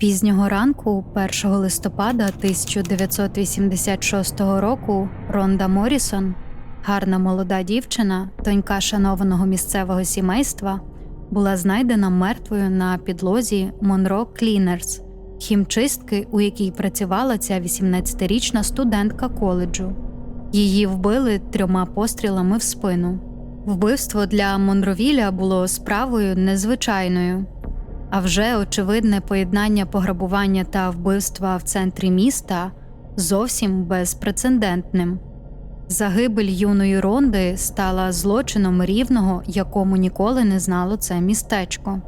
Пізнього ранку, 1 листопада 1986 року, Ронда Морісон, гарна молода дівчина, донька шанованого місцевого сімейства, була знайдена мертвою на підлозі Монро Клінерс, хімчистки, у якій працювала ця 18-річна студентка коледжу. Її вбили трьома пострілами в спину. Вбивство для Монровіля було справою незвичайною. А вже очевидне поєднання пограбування та вбивства в центрі міста зовсім безпрецедентним. Загибель юної Ронди стала злочином рівного, якому ніколи не знало це містечко.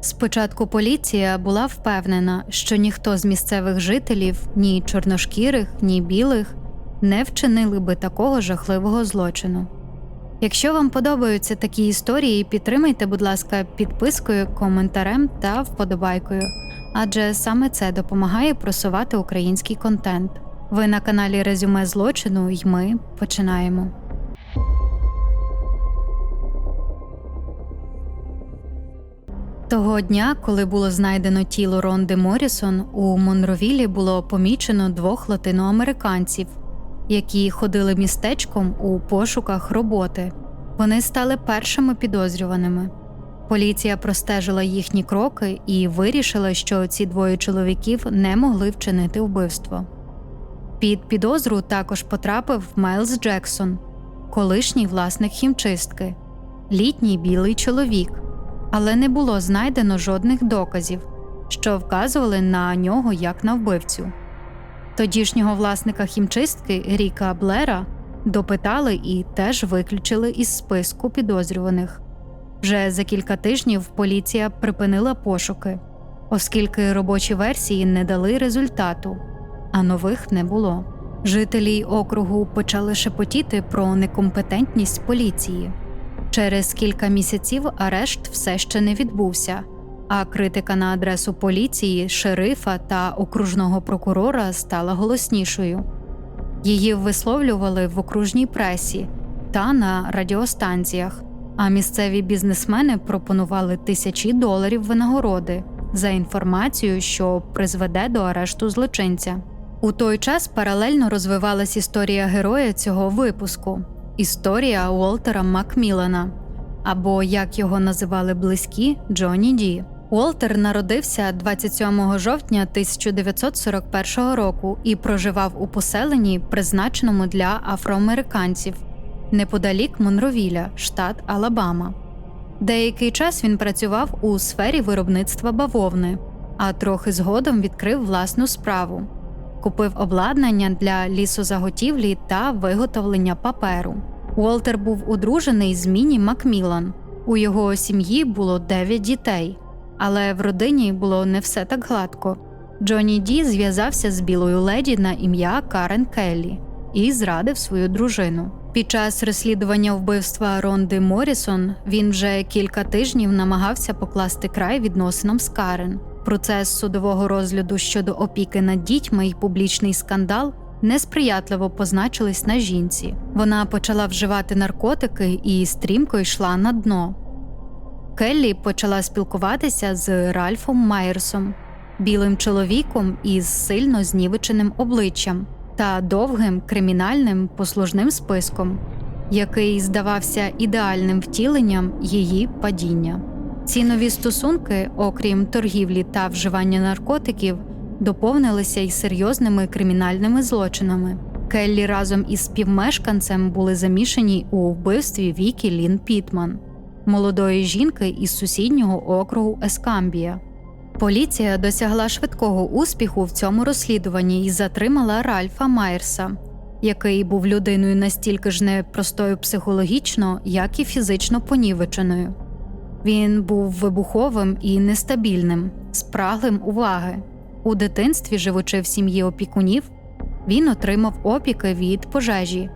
Спочатку поліція була впевнена, що ніхто з місцевих жителів, ні чорношкірих, ні білих, не вчинили би такого жахливого злочину. Якщо вам подобаються такі історії, підтримайте, будь ласка, підпискою, коментарем та вподобайкою, адже саме це допомагає просувати український контент. Ви на каналі Резюме злочину, і ми починаємо. Того дня, коли було знайдено тіло Ронди Морісон, у Монровілі було помічено двох латиноамериканців, які ходили містечком у пошуках роботи. Вони стали першими підозрюваними. Поліція простежила їхні кроки і вирішила, що ці двоє чоловіків не могли вчинити вбивство. Під підозру також потрапив Майлз Джексон, колишній власник хімчистки, літній білий чоловік, але не було знайдено жодних доказів, що вказували на нього як на вбивцю. Тодішнього власника хімчистки Ріка Блера допитали і теж виключили із списку підозрюваних. Вже за кілька тижнів поліція припинила пошуки, оскільки робочі версії не дали результату, а нових не було. Жителі округу почали шепотіти про некомпетентність поліції. Через кілька місяців арешт все ще не відбувся, а критика на адресу поліції, шерифа та окружного прокурора стала голоснішою. Її висловлювали в окружній пресі та на радіостанціях, а місцеві бізнесмени пропонували тисячі доларів винагороди за інформацію, що призведе до арешту злочинця. У той час паралельно розвивалась історія героя цього випуску історія Уолтера Макмілана, або як його називали близькі Джонні Ді. Уолтер народився 27 жовтня 1941 року і проживав у поселенні, призначеному для афроамериканців неподалік Монровіля, штат Алабама. Деякий час він працював у сфері виробництва бавовни, а трохи згодом відкрив власну справу, купив обладнання для лісозаготівлі та виготовлення паперу. Уолтер був одружений з Міні Макмілан. У його сім'ї було 9 дітей. Але в родині було не все так гладко. Джонні Ді зв'язався з білою леді на ім'я Карен Келлі і зрадив свою дружину. Під час розслідування вбивства Ронди Морісон він вже кілька тижнів намагався покласти край відносинам з Карен. Процес судового розгляду щодо опіки над дітьми і публічний скандал несприятливо позначились на жінці. Вона почала вживати наркотики і стрімко йшла на дно. Келлі почала спілкуватися з Ральфом Майерсом, білим чоловіком із сильно знівеченим обличчям та довгим кримінальним послужним списком, який здавався ідеальним втіленням її падіння. Ці нові стосунки, окрім торгівлі та вживання наркотиків, доповнилися й серйозними кримінальними злочинами. Келлі разом із співмешканцем були замішані у вбивстві Вікі Лін Пітман молодої жінки із сусіднього округу Ескамбія. Поліція досягла швидкого успіху в цьому розслідуванні і затримала Ральфа Майерса, який був людиною настільки ж непростою психологічно, як і фізично понівеченою. Він був вибуховим і нестабільним, спраглим уваги. У дитинстві, живучи в сім'ї опікунів, він отримав опіки від пожежі,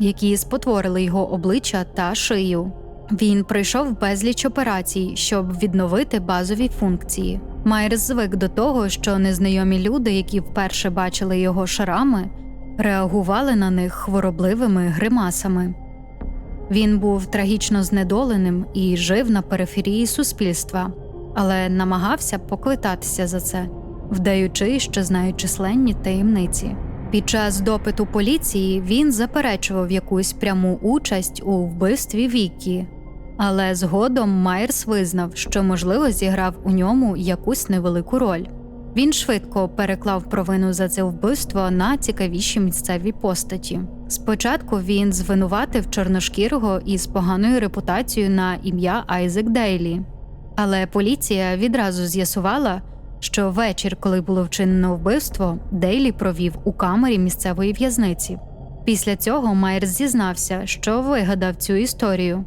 які спотворили його обличчя та шию. Він пройшов безліч операцій, щоб відновити базові функції. Майерс звик до того, що незнайомі люди, які вперше бачили його шарами, реагували на них хворобливими гримасами. Він був трагічно знедоленим і жив на периферії суспільства, але намагався поквитатися за це. вдаючи, що знає численні таємниці. Під час допиту поліції він заперечував якусь пряму участь у вбивстві Вікі, але згодом Майерс визнав, що можливо зіграв у ньому якусь невелику роль. Він швидко переклав провину за це вбивство на цікавіші місцеві постаті. Спочатку він звинуватив чорношкірого із поганою репутацією на ім'я Айзек Дейлі, але поліція відразу з'ясувала, що вечір, коли було вчинено вбивство, Дейлі провів у камері місцевої в'язниці. Після цього Майерс зізнався, що вигадав цю історію,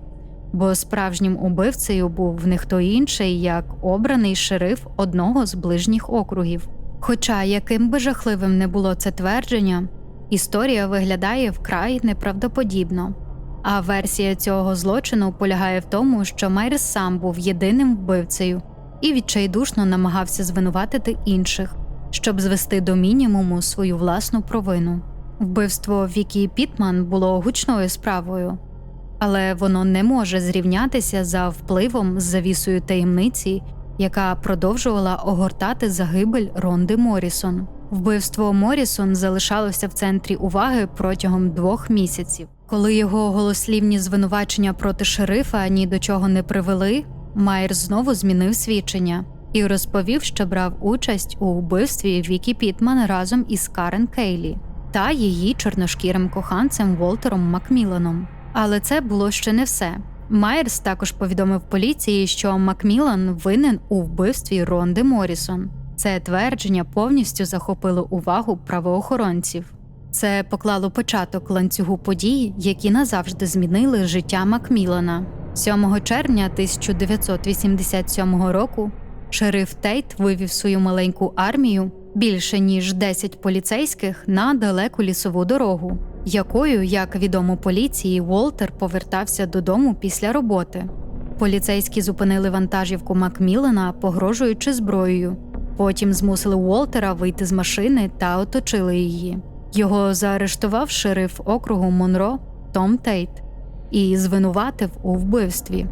бо справжнім убивцею був не хто інший, як обраний шериф одного з ближніх округів. Хоча яким би жахливим не було це твердження, історія виглядає вкрай неправдоподібно. А версія цього злочину полягає в тому, що Майерс сам був єдиним вбивцею і відчайдушно намагався звинуватити інших, щоб звести до мінімуму свою власну провину. Вбивство Вікі Пітман було гучною справою, але воно не може зрівнятися за впливом з завісою таємниці, яка продовжувала огортати загибель Ронди Морісон. Вбивство Морісон залишалося в центрі уваги протягом двох місяців. Коли його голослівні звинувачення проти шерифа ні до чого не привели, Майер знову змінив свідчення і розповів, що брав участь у вбивстві Вікі Пітман разом із Карен Кейлі та її чорношкірим коханцем Волтером Макміланом. Але це було ще не все. Майерс також повідомив поліції, що Макмілан винен у вбивстві Ронди Морісон. Це твердження повністю захопило увагу правоохоронців. Це поклало початок ланцюгу подій, які назавжди змінили життя Макмілана. 7 червня 1987 року шериф Тейт вивів свою маленьку армію більше ніж 10 поліцейських на далеку лісову дорогу, якою, як відомо поліції, Волтер повертався додому після роботи. Поліцейські зупинили вантажівку Макмілана, погрожуючи зброєю. Потім змусили Уолтера вийти з машини та оточили її. Його заарештував шериф округу Монро Том Тейт і звинуватив у вбивстві.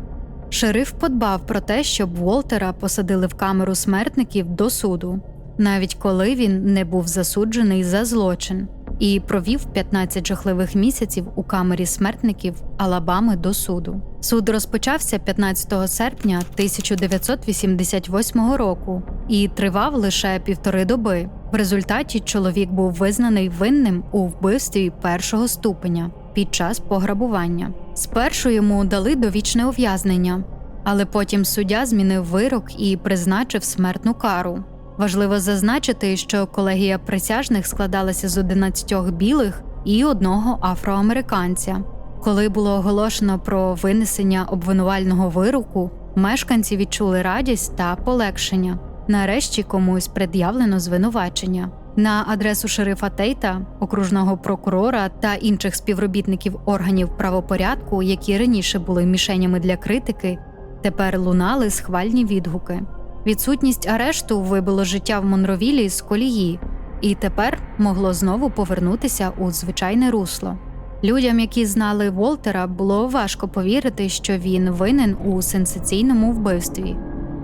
Шериф подбав про те, щоб Волтера посадили в камеру смертників до суду, навіть коли він не був засуджений за злочин, і провів 15 жахливих місяців у камері смертників Алабами до суду. Суд розпочався 15 серпня 1988 року і тривав лише півтори доби. В результаті чоловік був визнаний винним у вбивстві першого ступеня під час пограбування. Спершу йому дали довічне ув'язнення, але потім суддя змінив вирок і призначив смертну кару. Важливо зазначити, що колегія присяжних складалася з 11 білих і одного афроамериканця. Коли було оголошено про винесення обвинувального вироку, мешканці відчули радість та полегшення. Нарешті комусь пред'явлено звинувачення. На адресу шерифа Тейта, окружного прокурора та інших співробітників органів правопорядку, які раніше були мішенями для критики, тепер лунали схвальні відгуки. Відсутність арешту вибило життя в Монровілі з колії, і тепер могло знову повернутися у звичайне русло. Людям, які знали Волтера, було важко повірити, що він винен у сенсаційному вбивстві.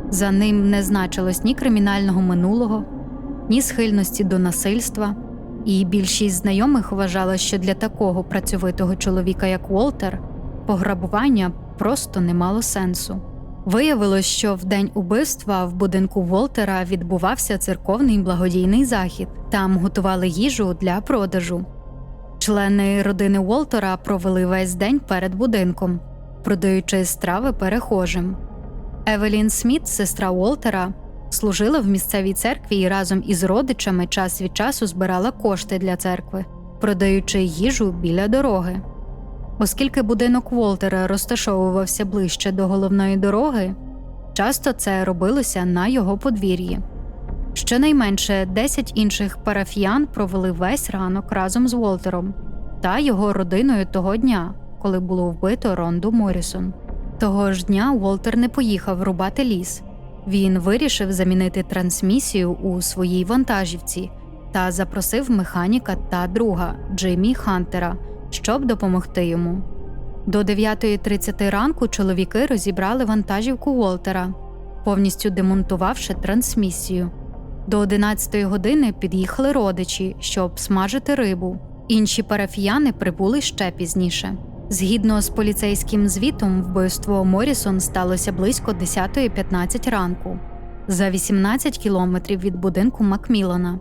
За ним не значилось ні кримінального минулого, ні схильності до насильства, і більшість знайомих вважала, що для такого працьовитого чоловіка, як Волтер, пограбування просто не мало сенсу. Виявилось, що в день убивства в будинку Волтера відбувався церковний благодійний захід. Там готували їжу для продажу. Члени родини Волтера провели весь день перед будинком, продаючи страви перехожим. Евелін Сміт, сестра Уолтера, служила в місцевій церкві і разом із родичами час від часу збирала кошти для церкви, продаючи їжу біля дороги. Оскільки будинок Волтера розташовувався ближче до головної дороги, часто це робилося на його подвір'ї. Щонайменше 10 інших парафіян провели весь ранок разом з Волтером та його родиною того дня, коли було вбито Ронду Морісон. Того ж дня Волтер не поїхав рубати ліс. Він вирішив замінити трансмісію у своїй вантажівці та запросив механіка та друга Джиммі Хантера, щоб допомогти йому. До 9.30 ранку чоловіки розібрали вантажівку Волтера, повністю демонтувавши трансмісію. До 11 години під'їхали родичі, щоб смажити рибу. Інші парафіяни прибули ще пізніше. Згідно з поліцейським звітом, вбивство Морісон сталося близько 10.15 ранку за 18 кілометрів від будинку Макмілана.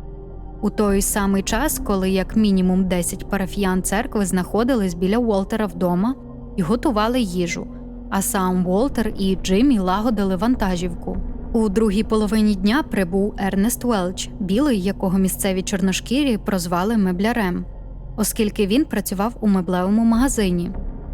У той самий час, коли як мінімум 10 парафіян церкви знаходились біля Уолтера вдома і готували їжу, а сам Уолтер і Джиммі лагодили вантажівку. У другій половині дня прибув Ернест Велч, білий, якого місцеві чорношкірі прозвали меблярем, оскільки він працював у меблевому магазині,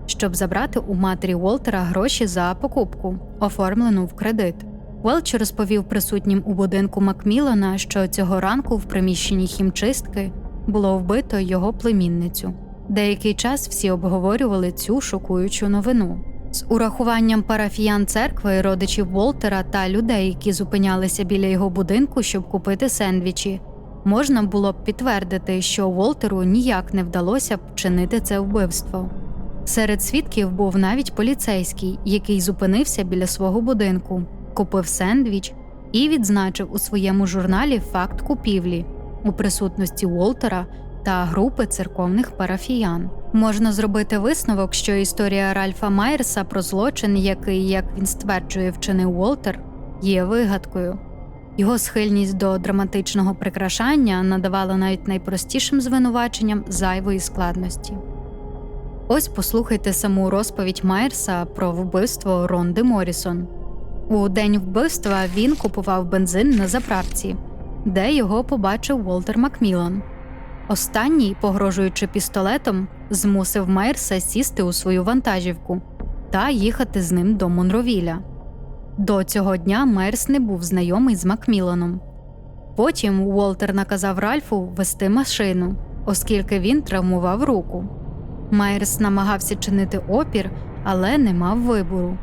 щоб забрати у матері Уолтера гроші за покупку, оформлену в кредит. Велч розповів присутнім у будинку Макмілана, що цього ранку в приміщенні хімчистки було вбито його племінницю. Деякий час всі обговорювали цю шокуючу новину. З урахуванням парафіян церкви, родичів Волтера та людей, які зупинялися біля його будинку, щоб купити сендвічі, можна було б підтвердити, що Волтеру ніяк не вдалося б вчинити це вбивство. Серед свідків був навіть поліцейський, який зупинився біля свого будинку, купив сендвіч і відзначив у своєму журналі факт купівлі у присутності Волтера та групи церковних парафіян. Можна зробити висновок, що історія Ральфа Майерса про злочин, який, як він стверджує, вчинив Уолтер, є вигадкою. Його схильність до драматичного прикрашання надавала навіть найпростішим звинуваченням зайвої складності. Ось послухайте саму розповідь Майерса про вбивство Ронди Морісон. У день вбивства він купував бензин на заправці, де його побачив Волтер Макмілан. Останній, погрожуючи пістолетом, змусив Майерса сісти у свою вантажівку та їхати з ним до Монровіля. До цього дня Майерс не був знайомий з Макміланом. Потім Уолтер наказав Ральфу вести машину, оскільки він травмував руку. Майерс намагався чинити опір, але не мав вибору.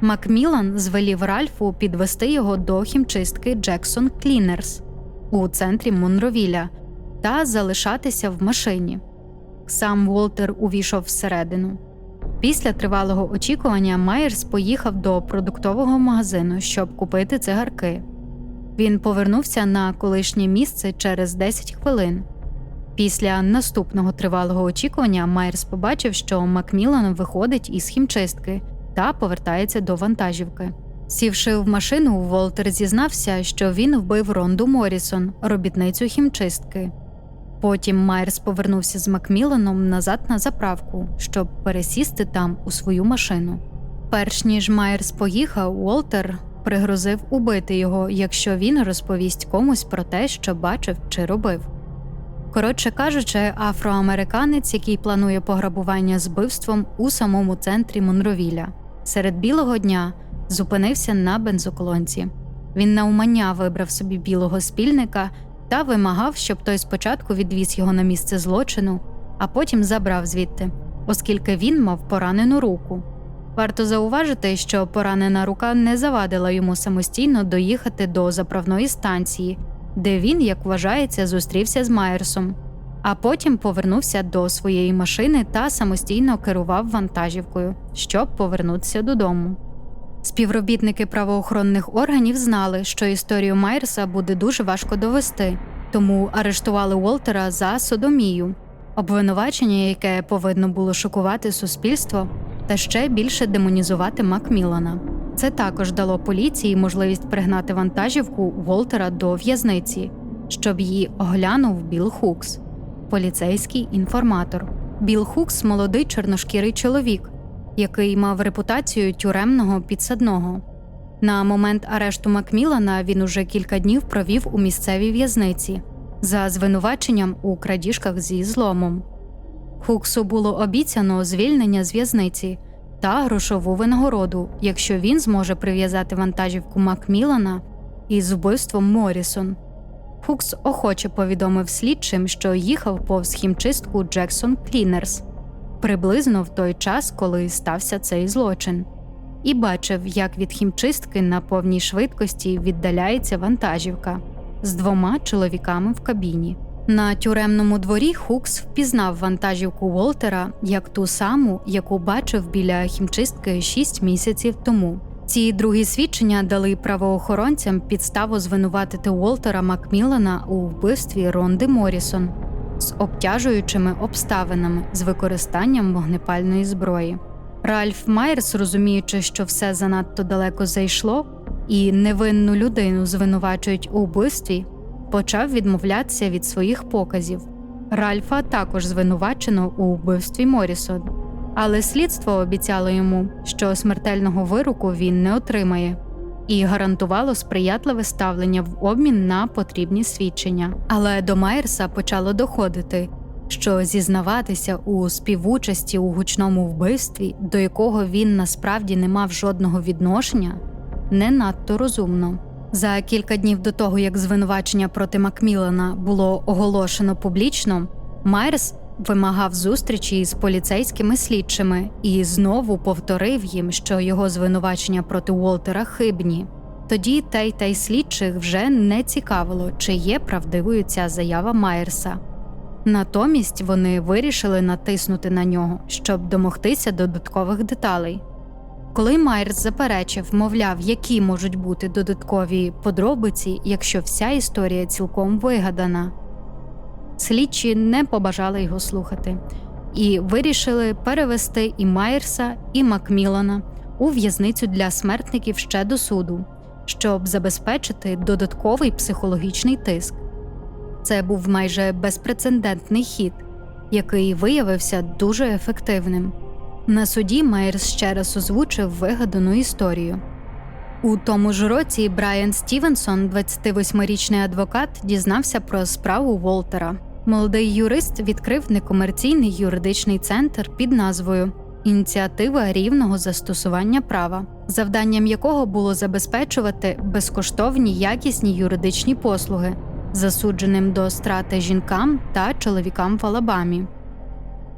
Макмілан звелів Ральфу підвести його до хімчистки Джексон Клінерс у центрі Монровіля та залишатися в машині. Сам Волтер увійшов всередину. Після тривалого очікування Майерс поїхав до продуктового магазину, щоб купити цигарки. Він повернувся на колишнє місце через 10 хвилин. Після наступного тривалого очікування Майерс побачив, що Макмілан виходить із хімчистки та повертається до вантажівки. Сівши в машину, Волтер зізнався, що він вбив Ронду Морісон, робітницю хімчистки. Потім Майерс повернувся з Макміланом назад на заправку, щоб пересісти там у свою машину. Перш ніж Майерс поїхав, Уолтер пригрозив убити його, якщо він розповість комусь про те, що бачив чи робив. Коротше кажучи, афроамериканець, який планує пограбування з вбивством у самому центрі Монровіля, серед білого дня зупинився на бензоколонці. Він наумання вибрав собі білого спільника та вимагав, щоб той спочатку відвіз його на місце злочину, а потім забрав звідти, оскільки він мав поранену руку. Варто зауважити, що поранена рука не завадила йому самостійно доїхати до заправної станції, де він, як вважається, зустрівся з Майерсом, а потім повернувся до своєї машини та самостійно керував вантажівкою, щоб повернутися додому. Співробітники правоохоронних органів знали, що історію Майерса буде дуже важко довести, тому арештували Уолтера за содомію, обвинувачення, яке повинно було шокувати суспільство та ще більше демонізувати Макмілана. Це також дало поліції можливість пригнати вантажівку Уолтера до в'язниці, щоб її оглянув Біл Хукс, поліцейський інформатор. Біл Хукс молодий чорношкірий чоловік який мав репутацію тюремного підсадного. На момент арешту Макмілана він уже кілька днів провів у місцевій в'язниці за звинуваченням у крадіжках зі зломом. Хуксу було обіцяно звільнення з в'язниці та грошову винагороду, якщо він зможе прив'язати вантажівку Макмілана із вбивством Морісон. Хукс охоче повідомив слідчим, що їхав повз хімчистку Джексон Клінерс приблизно в той час, коли стався цей злочин, і бачив, як від хімчистки на повній швидкості віддаляється вантажівка з двома чоловіками в кабіні. На тюремному дворі Хукс впізнав вантажівку Волтера як ту саму, яку бачив біля хімчистки шість місяців тому. Ці другі свідчення дали правоохоронцям підставу звинуватити Уолтера Макміллана у вбивстві Ронди Морісон з обтяжуючими обставинами з використанням вогнепальної зброї. Ральф Майерс, розуміючи, що все занадто далеко зайшло, і невинну людину звинувачують у вбивстві, почав відмовлятися від своїх показів. Ральфа також звинувачено у вбивстві Морісон, але слідство обіцяло йому, що смертельного вироку він не отримає, і гарантувало сприятливе ставлення в обмін на потрібні свідчення. Але до Майерса почало доходити, що зізнаватися у співучасті у гучному вбивстві, до якого він насправді не мав жодного відношення, не надто розумно. За кілька днів до того, як звинувачення проти Макмілана було оголошено публічно, Майерс вимагав зустрічі з поліцейськими слідчими і знову повторив їм, що його звинувачення проти Уолтера хибні. Тоді Тей та й слідчих вже не цікавило, чи є правдивою ця заява Майерса. Натомість вони вирішили натиснути на нього, щоб домогтися додаткових деталей. Коли Майерс заперечив, мовляв, які можуть бути додаткові подробиці, якщо вся історія цілком вигадана, слідчі не побажали його слухати і вирішили перевести і Майерса, і Макмілана у в'язницю для смертників ще до суду, щоб забезпечити додатковий психологічний тиск. Це був майже безпрецедентний хід, який виявився дуже ефективним. На суді Майерс ще раз озвучив вигадану історію. У тому ж році Брайан Стівенсон, 28-річний адвокат, дізнався про справу Волтера. Молодий юрист відкрив некомерційний юридичний центр під назвою Ініціатива рівного застосування права, завданням якого було забезпечувати безкоштовні якісні юридичні послуги, засудженим до страти жінкам та чоловікам в Алабамі.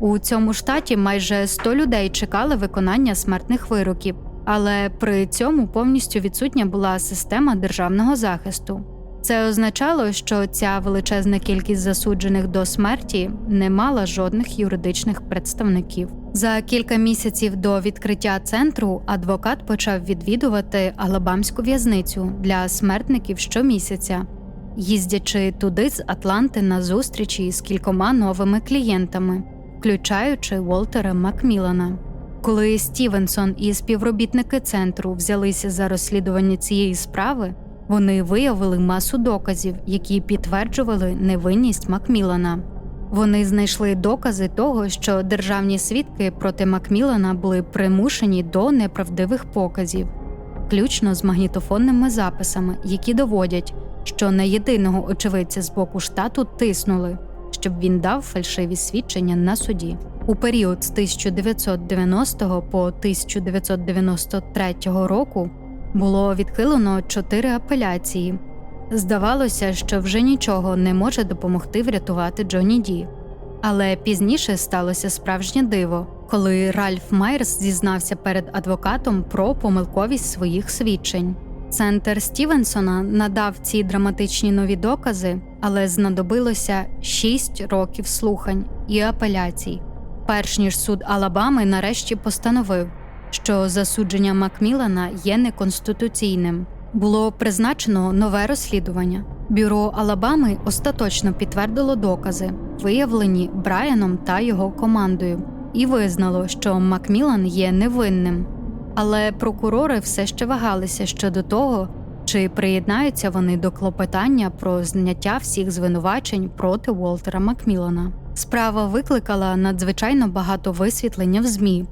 У цьому штаті майже 100 людей чекали виконання смертних вироків, але при цьому повністю відсутня була система державного захисту. Це означало, що ця величезна кількість засуджених до смерті не мала жодних юридичних представників. За кілька місяців до відкриття центру адвокат почав відвідувати Алабамську в'язницю для смертників щомісяця, їздячи туди з Атланти на зустрічі з кількома новими клієнтами, включаючи Волтера Макмілана. Коли Стівенсон і співробітники центру взялися за розслідування цієї справи. Вони виявили масу доказів, які підтверджували невинність Макмілана. Вони знайшли докази того, що державні свідки проти Макмілана були примушені до неправдивих показів, включно з магнітофонними записами, які доводять, що на єдиного очевидця з боку штату тиснули, щоб він дав фальшиві свідчення на суді. У період з 1990 по 1993 року було відхилено чотири апеляції. Здавалося, що вже нічого не може допомогти врятувати Джоні Ді. Але пізніше сталося справжнє диво, коли Ральф Майерс зізнався перед адвокатом про помилковість своїх свідчень. Центр Стівенсона надав ці драматичні нові докази, але знадобилося шість років слухань і апеляцій, перш ніж суд Алабами нарешті постановив, що засудження Макмілана є неконституційним. Було призначено нове розслідування. Бюро Алабами остаточно підтвердило докази, виявлені Брайаном та його командою, і визнало, що Макмілан є невинним. Але прокурори все ще вагалися щодо того, чи приєднаються вони до клопотання про зняття всіх звинувачень проти Уолтера Макмілана. Справа викликала надзвичайно багато висвітлення в ЗМІ.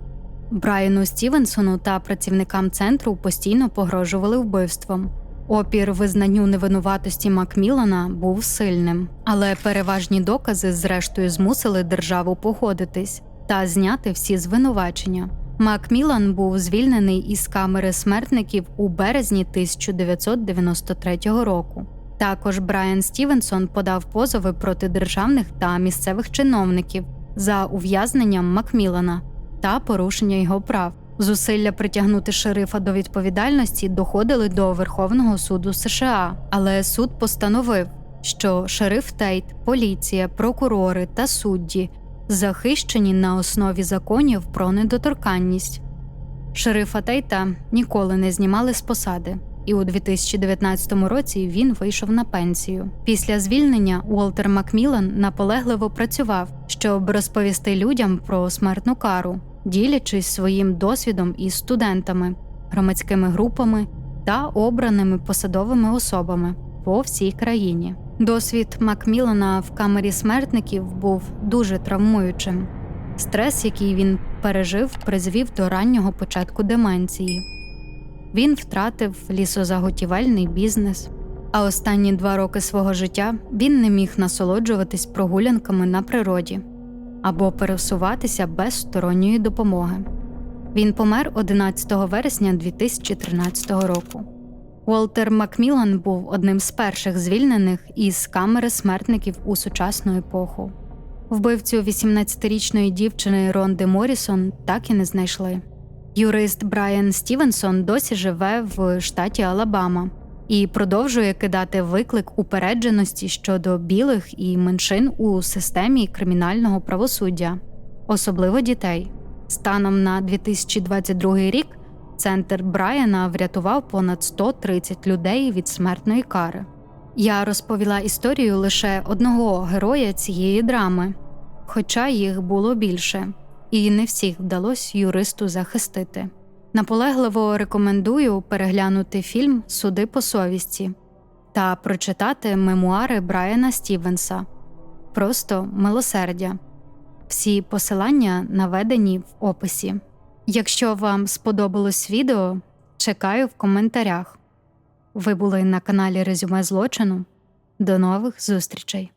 Брайану Стівенсону та працівникам центру постійно погрожували вбивством. Опір визнанню невинуватості Макмілана був сильним, але переважні докази, зрештою, змусили державу погодитись та зняти всі звинувачення. Макмілан був звільнений із камери смертників у березні 1993 року. Також Брайан Стівенсон подав позови проти державних та місцевих чиновників за ув'язненням Макмілана та порушення його прав. Зусилля притягнути шерифа до відповідальності доходили до Верховного суду США, але суд постановив, що шериф Тейт, поліція, прокурори та судді захищені на основі законів про недоторканність. Шерифа Тейта ніколи не знімали з посади, і у 2019 році він вийшов на пенсію. Після звільнення Уолтер Макмілан наполегливо працював, щоб розповісти людям про смертну кару, ділячись своїм досвідом із студентами, громадськими групами та обраними посадовими особами по всій країні. Досвід Макмілана в камері смертників був дуже травмуючим. Стрес, який він пережив, призвів до раннього початку деменції. Він втратив лісозаготівельний бізнес, а останні два роки свого життя він не міг насолоджуватись прогулянками на природі або пересуватися без сторонньої допомоги. Він помер 11 вересня 2013 року. Уолтер Макмілан був одним з перших звільнених із камери смертників у сучасну епоху. Вбивцю 18-річної дівчини Ронди Морісон так і не знайшли. Юрист Брайан Стівенсон досі живе в штаті Алабама і продовжує кидати виклик упередженості щодо білих і меншин у системі кримінального правосуддя, особливо дітей. Станом на 2022 рік центр Брайана врятував понад 130 людей від смертної кари. Я розповіла історію лише одного героя цієї драми, хоча їх було більше, і не всіх вдалося юристу захистити. Наполегливо рекомендую переглянути фільм Суди по совісті та прочитати мемуари Брайана Стівенса Просто милосердя. Всі посилання наведені в описі. Якщо вам сподобалось відео, чекаю в коментарях. Ви були на каналі Резюме злочину. До нових зустрічей!